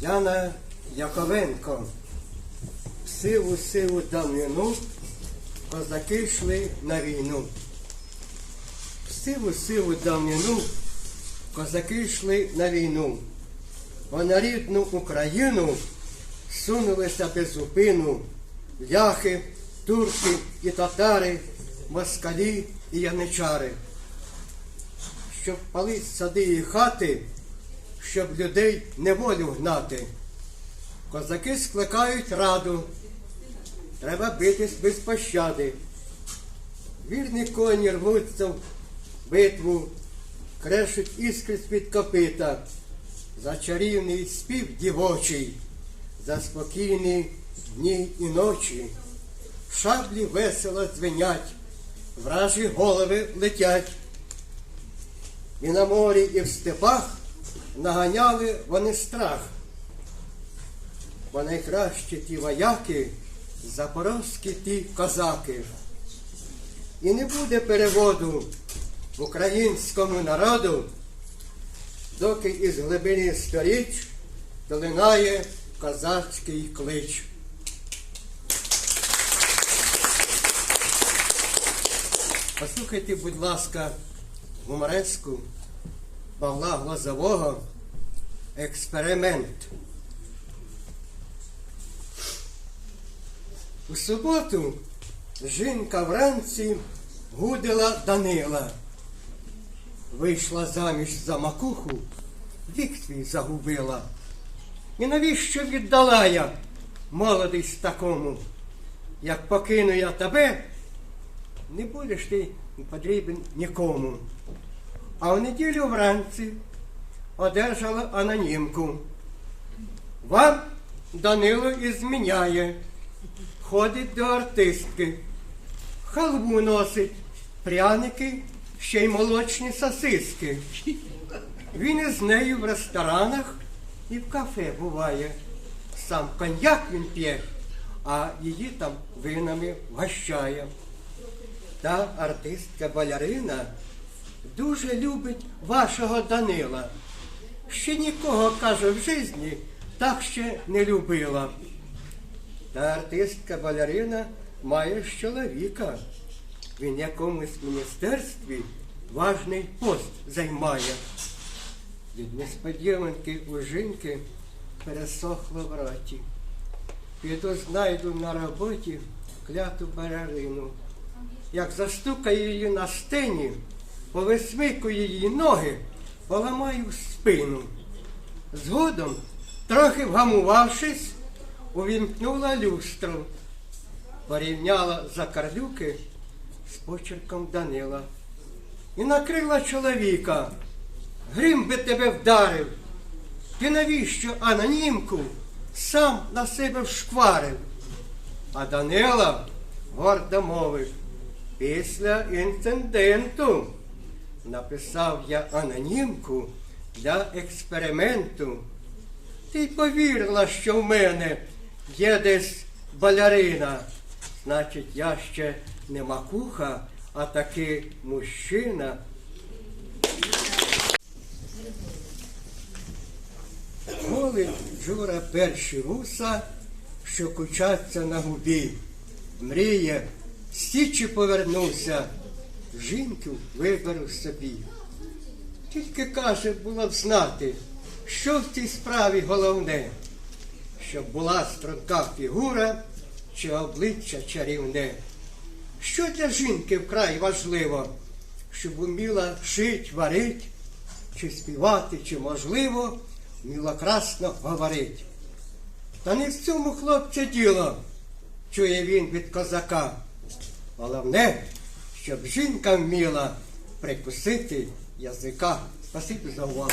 Яна Яковенко. В сиву сиву давнину козаки йшли на війну. В сиву сиву давнину козаки йшли на війну. Бо на рідну Україну сунулися без зупину ляхи, турки і татари, москалі і яничари. Щоб палить сади і хати, щоб людей неволю гнати. Козаки скликають раду. Треба битись без пощади. Вірні коні рвуться в битву, крешуть іскри з-під копита, за чарівний спів дівочий, за спокійні дні і ночі. Шаблі весело дзвенять, вражі голови летять. І на морі, і в степах наганяли вони страх. Бо найкращі ті вояки, запорозькі ті козаки. І не буде переводу українському народу, доки із глибини сторіч долинає козацький клич. Послухайте, будь ласка, гумореску Павла Глазового експеримент. У суботу жінка вранці гудила Данила. Вийшла заміж за макуху, вік твій загубила. І навіщо віддала я молодість такому? Як покину я тебе, не будеш ти потрібен нікому. А в неділю вранці одержала анонімку. Вам Данило і зміняє, ходить до артистки, халву носить, пряники, ще й молочні сосиски. Він із нею в ресторанах і в кафе буває. Сам коньяк він п'є, а її там винами вгощає. Та артистка балерина дуже любить вашого Данила. Ще нікого, каже, в житті так ще не любила. Та артистка балерина має ж чоловіка. Він якомусь міністерстві важний пост займає. Від несподіванки у жінки пересохло в роті. Піду знайду на роботі кляту балерину. Як застукаю її на стені, повисмикую її ноги, поламаю спину. Згодом, трохи вгамувавшись, увімкнула люстру, порівняла закарлюки з почерком Данила і накрила чоловіка. Грім би тебе вдарив. Ти навіщо анонімку сам на себе вшкварив? А Данила гордо мовив, після інциденту написав я анонімку для експерименту. Ти повірила, що в мене є десь балярина. Значить, я ще не макуха, а таки мужчина. Голить Джура перші вуса, що кучаться на губі. Мріє, з січі повернувся, жінку виберу собі. Тільки каже, було б знати, що в цій справі головне, щоб була струнка фігура чи обличчя чарівне. Що для жінки вкрай важливо, щоб уміла шить, варить, чи співати, чи, можливо, вміла красно говорить. Та не в цьому хлопче діло, чує він від козака. Головне, щоб жінка вміла прикусити язика. Спасибі за увагу.